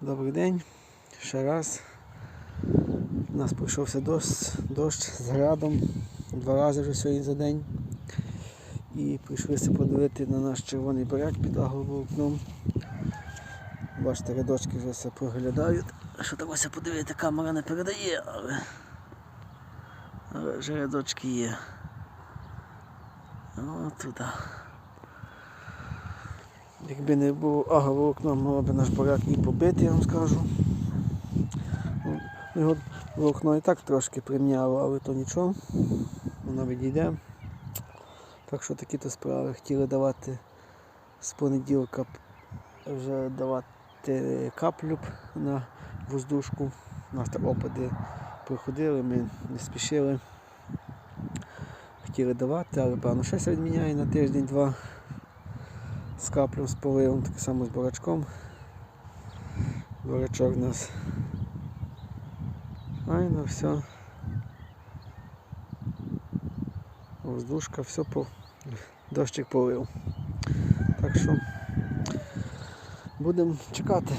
Добрий день. Ще раз. У нас пройшовся дощ, дощ з градом. Два рази вже сьогодні за день. І прийшлося подивити на наш червоний буряк під агроволокном. Бачите, рядочки вже все проглядають. Що ось подивити, камера не передає, але, але вже рядочки є. О, туди. Якби не було агроволокно, мало б наш буряк і побити, я вам скажу. Ну, Його волокно і так трошки примняло, але то нічого. Воно відійде. Так що такі то справи. Хотіли давати з понеділка вже давати каплю на воздушку. У нас там опади проходили, ми не спішили. Хотіли давати, але певно ще відміняє на тиждень-два з каплем, з поливом, так само з бурачком. Бурачок у нас. Файно, все. Воздушка, все по дощик полив. Так що будемо чекати.